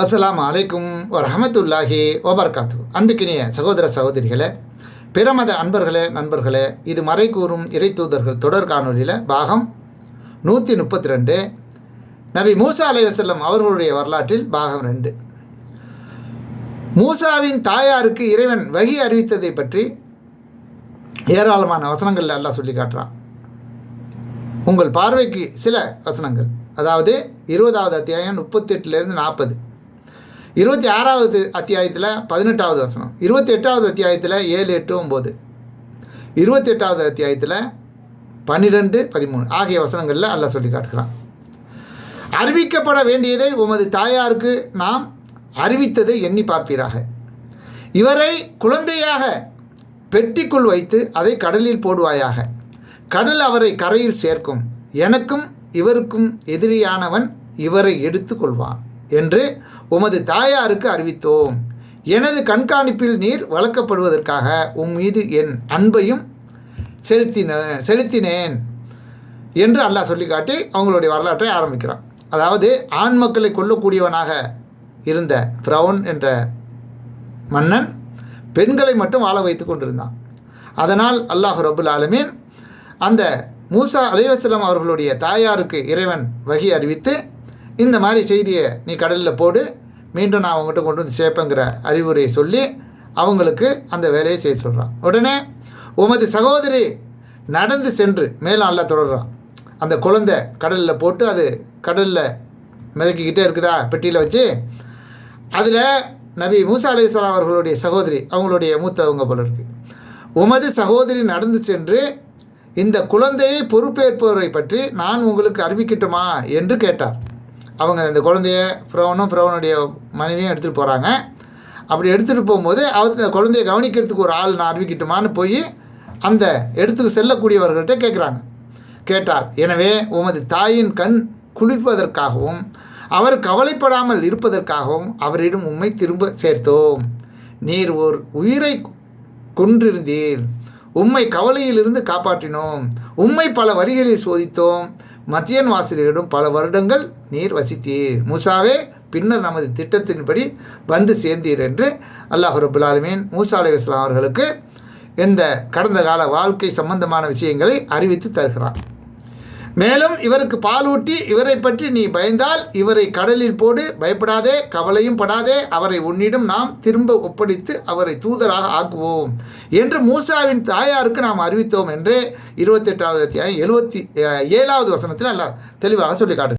அஸ்ஸலாமு அலைக்கும் வரஹமத்துல்லாஹி ஓபர்காத்து அன்புக்கினிய சகோதர சகோதரிகளே பிரமத அன்பர்களே நண்பர்களே இது மறை கூறும் இறை தூதர்கள் தொடர் காணொலியில் பாகம் நூற்றி முப்பத்தி ரெண்டு நபி மூசா அலைவசல்லம் அவர்களுடைய வரலாற்றில் பாகம் ரெண்டு. மூசாவின் தாயாருக்கு இறைவன் வகி அறிவித்ததை பற்றி ஏராளமான வசனங்கள் எல்லாம் சொல்லி காட்டுறான். உங்கள் பார்வைக்கு சில வசனங்கள். அதாவது இருபதாவது அத்தியாயம் முப்பத்தெட்டுலேருந்து நாற்பது. இருபத்தி ஆறாவது அத்தியாயத்தில் பதினெட்டாவது வசனம். இருபத்தி எட்டாவது அத்தியாயத்தில் ஏழு எட்டு ஒம்பது இருபத்தி எட்டாவது அத்தியாயத்தில் பன்னிரெண்டு பதிமூணு. ஆகிய வசனங்களில் அல்ல சொல்லி காட்டுகிறான். அறிவிக்கப்பட வேண்டியதை உமது தாயாருக்கு நாம் அறிவித்ததை எண்ணி பார்ப்பீராக. இவரை குழந்தையாக பெட்டிக்குள் வைத்து அதை கடலில் போடுவாயாக. கடல் அவரை கரையில் சேர்க்கும். எனக்கும் இவருக்கும் எதிரியானவன் இவரை எடுத்துக்கொள்வான். என்று உமது தாயாருக்கு அறிவித்தோம். எனது கண்காணிப்பில் நீர் வளர்க்கப்படுவதற்காக உம் மீது என் அன்பையும் செலுத்தின செலுத்தினேன் என்று அல்லாஹ் சொல்லி காட்டி அவங்களுடைய வரலாற்றை ஆரம்பிக்கிறான். அதாவது ஆண் மக்களை கொல்லக்கூடியவனாக இருந்த ஃப்ரவுன் என்ற மன்னன் பெண்களை மட்டும் வாழ வைத்து கொண்டிருந்தான். அதனால் அல்லாஹ் ரபுல் ஆலமீன் அந்த மூசா அலைவசலம் அவர்களுடைய தாயாருக்கு இறைவன் வகி அறிவித்து இந்த மாதிரி செய்தியை நீ கடலில் போடு மீண்டும் நான் அவங்ககிட்ட கொண்டு வந்து சேர்ப்பேங்கிற அறிவுரையை சொல்லி அவங்களுக்கு அந்த வேலையை செய்ய சொல்கிறான் உடனே உமது சகோதரி நடந்து சென்று மேலும் நல்லா தொடர்றான். அந்த குழந்தை கடலில் போட்டு அது கடலில் மிதக்கிக்கிட்டே இருக்குதா பெட்டியில் வச்சு அதில் நபி மூசா அலிஸ்லாம் அவர்களுடைய சகோதரி அவங்களுடைய மூத்தவங்க போல இருக்கு. உமது சகோதரி நடந்து சென்று இந்த குழந்தையை பொறுப்பேற்பவரை பற்றி நான் உங்களுக்கு அறிவிக்கட்டுமா என்று கேட்டார். அவங்க அந்த குழந்தைய ஃப்ரௌனும் ஃப்ரௌனுடைய மனைவியும் எடுத்துகிட்டு போகிறாங்க அப்படி எடுத்துகிட்டு போகும்போது அவர் அந்த குழந்தைய கவனிக்கிறதுக்கு ஒரு ஆள் நான் அறிவிக்கட்டுமான்னு போய் அந்த இடத்துக்கு செல்லக்கூடியவர்கள்ட்ட கேட்குறாங்க கேட்டார் எனவே உமது தாயின் கண் குளிர்ப்பதற்காகவும் அவர் கவலைப்படாமல் இருப்பதற்காகவும் அவரிடம் உண்மை திரும்ப சேர்த்தோம். நீர் ஓர் உயிரை கொன்றிருந்தீர். உம்மை கவலையிலிருந்து காப்பாற்றினோம். உம்மை பல வரிகளில் சோதித்தோம். மத்தியன் வாசலிடம் பல வருடங்கள் நீர் வசித்தீர். மூசாவே பின்னர் நமது திட்டத்தின்படி வந்து சேர்ந்தீர் என்று அல்லாஹ் ரபுல்லாலுமீன் மூசா அலி இஸ்லாம் அவர்களுக்கு இந்த கடந்த கால வாழ்க்கை சம்பந்தமான விஷயங்களை அறிவித்து தருகிறான். மேலும் இவருக்கு பாலூட்டி இவரை பற்றி நீ பயந்தால் இவரை கடலில் போடு பயப்படாதே கவலையும் படாதே அவரை உன்னிடம் நாம் திரும்ப ஒப்படைத்து அவரை தூதராக ஆக்குவோம் என்று மூசாவின் தாயாருக்கு நாம் அறிவித்தோம் என்று இருபத்தெட்டாவது அத்தியாயம் எழுபத்தி ஏழாவது வசனத்தில் அல்ல தெளிவாக சொல்லி காட்டு